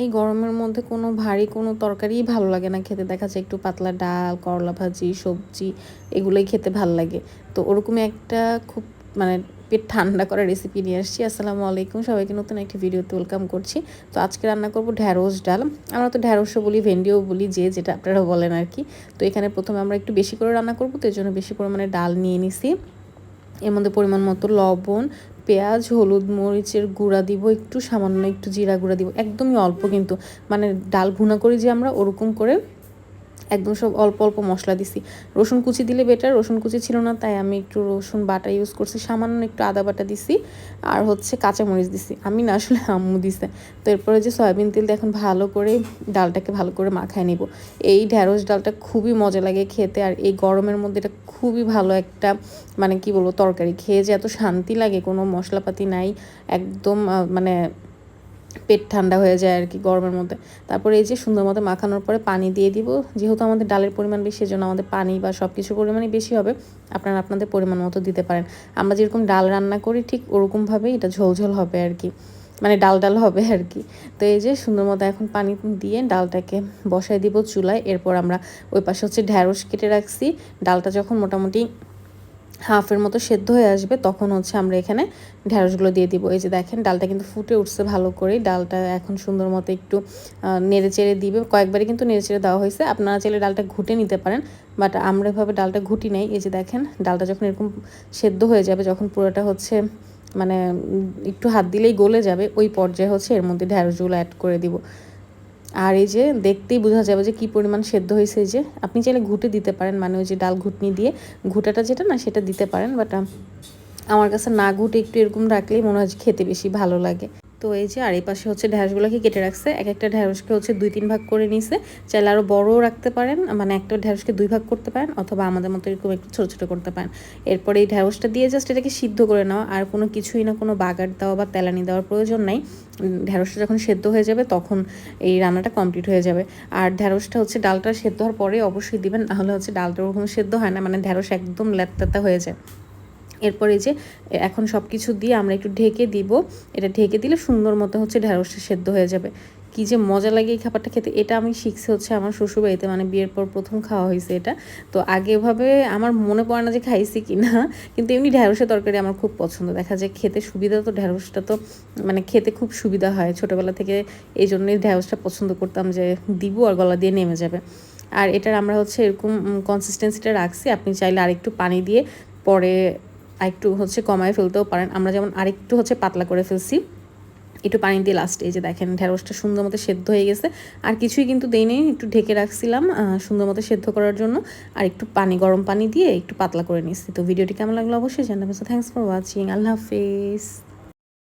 এই গরমের মধ্যে কোনো ভারী কোনো তরকারিই ভালো লাগে না। খেতে দেখা যায় একটু পাতলা ডাল, করলা ভাজি, সবজি এগুলোই খেতে ভালো লাগে। তো ওরকমই একটা খুব মানে পেট ঠান্ডা করার রেসিপি নিয়ে আসছি। আসসালামু আলাইকুম, সবাইকে নতুন একটি ভিডিওতে ওয়েলকাম করছি। তো আজকে রান্না করব ঢ্যাঁড়স ডাল। আমরা তো ঢ্যাঁড়সও বলি, ভেন্ডিও বলি, যে যেটা আপনারা বলেন আর কি। তো এখানে প্রথমে আমরা একটু বেশি করে রান্না করব। তো এর জন্য বেশি পরিমাণে ডাল নিয়ে নিছি। এর মধ্যে পরিমাণ মতো লবণ পেঁয়াজ, হলুদ মরিচের গুঁড়া দিব, একটু সামান্য একটু জিরা গুঁড়া দিব, একদমই অল্প কিন্তু। মানে ডাল ভুনা করি যে আমরা, ওরকম করে একদম সব অল্প অল্প মশলা দিছি। রসুন কুচি দিলে বেটার রসুন কুচি ছিল না, তাই আমি একটু রসুন বাটা ইউজ করছি, সামান্য একটু আদা বাটা দিছি, আর হচ্ছে কাঁচামরিচ দিছি। আমি না আসলে আম্মু দিছে। তো এরপরে যে সয়াবিন তেল এখন ভালো করে ডালটাকে ভালো করে মাখায় নিব। এই ঢ্যাঁড়স ডালটা খুবই মজা লাগে খেতে, আর এই গরমের মধ্যে এটা খুবই ভালো একটা মানে কি বলব, তরকারি। খেয়ে যে এত শান্তি লাগে, কোনো মশলাপাতি নাই, একদম মানে পেট ঠান্ডা হয়ে যায় আর কি গরমের মধ্যে। তারপরে এই যে সুন্দর মতো মাখানোর পরে পানি দিয়ে দিব। যেহেতু আমাদের ডালের পরিমাণ বেশি জন্য আমাদের পানি বা সব কিছুর পরিমাণই বেশি হবে। আপনারা আপনাদের পরিমাণ মতো দিতে পারেন। আমরা যেরকম ডাল রান্না করি, ঠিক ওরকমভাবেই এটা ঝোলঝোল হবে আর কি। মানে ডাল ডাল হবে আর কি। তো এই যে সুন্দর মতো এখন পানি দিয়ে ডালটাকে বসাই দিব চুলায়। এরপর আমরা ওই পাশে হচ্ছে ঢ্যাঁড়স কেটে রাখছি। ডালটা যখন মোটামুটি হাফের মতো সেদ্ধ হয়ে আসবে, তখন হচ্ছে আমরা এখানে ঢ্যাঁড়সগুলো দিয়ে দিব। এই যে দেখেন, ডালটা কিন্তু ফুটে উঠছে ভালো করে ডালটা এখন সুন্দর মতো একটু নেড়ে চেড়ে দিবে। কয়েকবারই কিন্তু নেড়ে চেড়ে দেওয়া হয়েছে। আপনারা চাইলে ডালটা ঘুটে নিতে পারেন, বাট আমরা এভাবে ডালটা ঘুটি নেই। এই যে দেখেন, ডালটা যখন এরকম সেদ্ধ হয়ে যাবে, যখন পুরোটা হচ্ছে মানে একটু হাত দিলেই গলে যাবে, ওই পর্যায়ে হচ্ছে এর মধ্যে ঢ্যাঁড়সগুলো অ্যাড করে দিব। আর এই যে দেখতেই বোঝা যাবে যে কি পরিমাণ সেদ্ধ হয়েছে এই যে। আপনি চাইলে ঘুটে দিতে পারেন মানে ওই যে ডাল ঘুটনি দিয়ে। ঘুটাটা যেটা না, সেটা দিতে পারেন বাট আমার কাছে না ঘুটে একটু এরকম রাখলেই মনে হয় খেতে বেশি ভালো লাগে। তো এই যে আর এই পাশে হচ্ছে ঢ্যাঁড়সগুলোকে কেটে রাখছে। এক একটা ঢ্যাঁড়সকে হচ্ছে দুই তিন ভাগ করে নিছে। চাইলে আরও বড়ও রাখতে পারেন মানে একটা ঢ্যাঁড়সকে দুই ভাগ করতে পারেন অথবা আমাদের মতো এরকম একটু ছোটো ছোটো করতে পারেন। এরপরে এই ঢ্যাঁড়সটা দিয়ে জাস্ট এটাকে সিদ্ধ করে নেওয়া। আর কোনো কিছুই না, কোনো বাগার দেওয়া বা তেলানি দেওয়ার প্রয়োজন নাই। ঢ্যাঁড়সটা যখন সেদ্ধ হয়ে যাবে তখন এই রান্নাটা কমপ্লিট হয়ে যাবে। আর ঢ্যাঁড়সটা হচ্ছে ডালটা সেদ্ধ হওয়ার পরে অবশ্যই দিবেন নাহলে হচ্ছে ডালটা ওরকম সেদ্ধ হয় না মানে ঢ্যাঁড়স একদম ল্যাত্তাতা হয়ে যায়। এরপরে যে এখন সব কিছু দিয়ে আমরা একটু ঢেকে দিব। এটা ঢেকে দিলে সুন্দর মতো হচ্ছে ঢ্যাঁড়সটা সেদ্ধ হয়ে যাবে। কি যে মজা লাগে এই খাবারটা খেতে। এটা আমি শিখছি হচ্ছে আমার শ্বশুরবাড়িতে মানে বিয়ের পর প্রথম খাওয়া হয়েছে এটা। তো আগে এভাবে আমার মনে পড়ে না যে খাইছি কি না কিন্তু এমনি ঢ্যাঁড়সের তরকারি আমার খুব পছন্দ। দেখা যায় খেতে সুবিধা তো ঢ্যাঁড়সটা তো মানে খেতে খুব সুবিধা হয়। ছোটোবেলা থেকে এই জন্যই ঢ্যাঁড়সটা পছন্দ করতাম যে দিব আর গলা দিয়ে নেমে যাবে। আর এটার আমরা হচ্ছে এরকম কনসিস্টেন্সিটা রাখছি। আপনি চাইলে আরেকটু পানি দিয়ে পরে আরেকটু হচ্ছে কমায় ফেলতেও পারেন। আমরা যেমন আরেকটু হচ্ছে পাতলা করে ফেলছি। একটু পানি দিয়ে লাস্টে এই যে দেখেন ঢেঁড়সটা সুন্দর মতো সেদ্ধ হয়ে গেছে। আর কিছুই কিন্তু দেই নেই, একটু ঢেকে রাখছিলাম সুন্দর মতো সেদ্ধ করার জন্য। আর একটু পানি, গরম পানি দিয়ে একটু পাতলা করে নিচ্ছি তো ভিডিওটি কেমন লাগল অবশ্যই জানাবেন। থ্যাংকস ফর ওয়াচিং আল্লাহ হাফিজ।